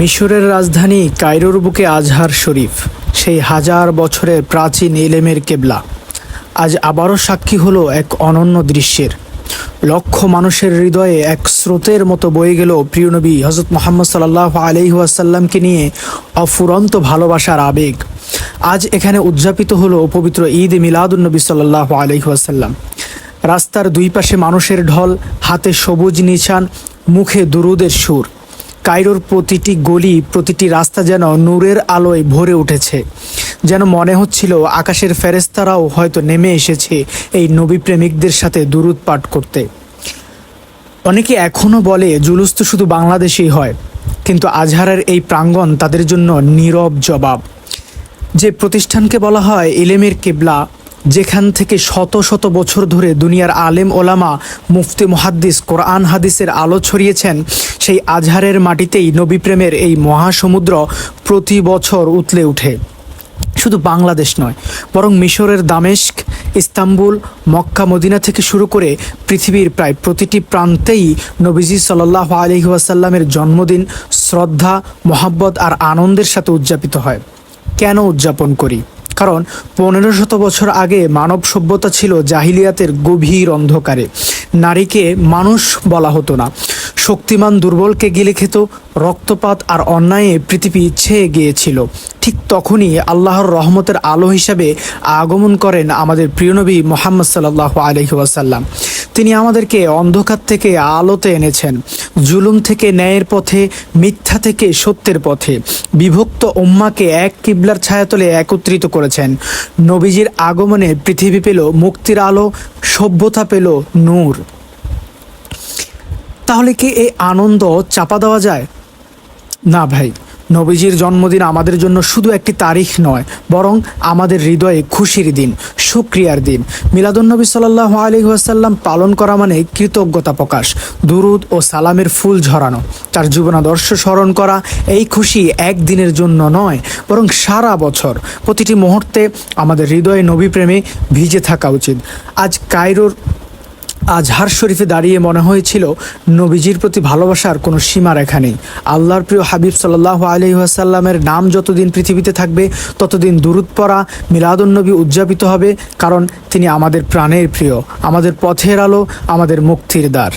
মিশরের রাজধানী কায়রোর বুকে আজহার শরীফ, সেই হাজার বছরের প্রাচীন এলেমের কেবলা। আজ আবারও সাক্ষী হলো এক অনন্য দৃশ্যের। লক্ষ মানুষের হৃদয়ে এক স্রোতের মতো বয়ে গেল প্রিয়নবী হজরত মোহাম্মদ সাল্লাহ আলহিহাসাল্লামকে নিয়ে অফুরন্ত ভালোবাসার আবেগ। আজ এখানে উদযাপিত হলো পবিত্র ঈদ মিলাদুন্নবী সাল্লাহ আলহিহাসাল্লাম রাস্তার দুই পাশে মানুষের ঢল, হাতে সবুজ নিশান, মুখে দুরুদের সুর। কায়রোর প্রতিটি গলি, প্রতিটি রাস্তা যেন নূরের আলোয় ভরে উঠেছে। যেন মনে হচ্ছিল আকাশের ফেরেস্তারাও হয়তো নেমে এসেছে এই নবী প্রেমিকদের সাথে দুরুদ পাঠ করতে। অনেকে এখনও বলে, জুলুস তো শুধু বাংলাদেশেই হয়, কিন্তু আজহারের এই প্রাঙ্গণ তাদের জন্য নীরব জবাব। যে প্রতিষ্ঠানকে বলা হয় ইলেমের কেবলা যেখান থেকে শত শত বছর ধরে দুনিয়ার আলেম ওলামা, মুফতি মুহাদ্দিস কোরআন হাদিসের আলো ছড়িয়েছেন, সেই আজহারের মাটিতেই নবীপ্রেমের এই মহাসমুদ্র প্রতি বছর উতলে ওঠে শুধু বাংলাদেশ নয়, বরং মিশরের দামেস্ক, ইস্তাম্বুল, মক্কা, মদিনা থেকে শুরু করে পৃথিবীর প্রায় প্রতিটি প্রান্তেই নবীজি সাল্লাহ আলহি ওয়াসাল্লামের জন্মদিন, শ্রদ্ধা, মোহাব্বত আর আনন্দের সাথে উদযাপিত হয়। কেন উদযাপন করি? কারণ পনেরো শত বছর আগে মানব সভ্যতা ছিল জাহিলিয়াতের গভীর অন্ধকারে। নারীকে মানুষ বলা হতো না। শক্তিমান দুর্বলকে গিলে খেত, রক্তপাত আর অন্যায়ে পৃথিবী ছেয়ে গিয়েছিল। ঠিক তখনই আল্লাহর রহমতের আলো হিসাবে আগমন করেন আমাদের প্রিয়নবী মোহাম্মদ সাল্লাহ আলহি ওয়াসাল্লাম। তিনি আমাদেরকে অন্ধকার থেকে আলোতে এনেছেন। জুলুম থেকে ন্যায়ের পথে, মিথ্যা থেকে সত্যের পথে। বিভক্ত উম্মাকে এক কিবলার ছায়াতলে একত্রিত করেছেন। নবীজির আগমনে পৃথিবী পেল মুক্তির আলো, সভ্যতা পেল নূর। তাহলে কি এই আনন্দ চাপা দেওয়া যায়? না ভাই। নবীজির জন্মদিন আমাদের জন্য শুধু একটি তারিখ নয়, বরং আমাদের হৃদয়ে খুশির দিন, সুক্রিয়ার দিন। মিলাদুন্নবী সাল্লাহ আলী ওয়াসাল্লাম পালন করা মানে কৃতজ্ঞতা প্রকাশ, দুরুদ ও সালামের ফুল ঝরানো। তার জীবনাদর্শ স্মরণ করা এই খুশি একদিনের জন্য নয়, বরং সারা বছর। প্রতিটি মুহূর্তে আমাদের হৃদয়ে নবী প্রেমে ভিজে থাকা উচিত। আজ কায়রোর আজহার শরীফে দাঁড়িয়ে মনে হয়েছিল, নবীজির প্রতি ভালোবাসার কোনো সীমা রেখা নেই। আল্লাহর প্রিয় হাবিব সাল্লাহ আলহিহাসাল্লামের নাম যতদিন পৃথিবীতে থাকবে, ততদিন দূরত পড়া, মিলাদুন্নবী উদযাপিত হবে, কারণ তিনি আমাদের প্রাণের প্রিয়, আমাদের পথের আলো, আমাদের মুক্তির দ্বার।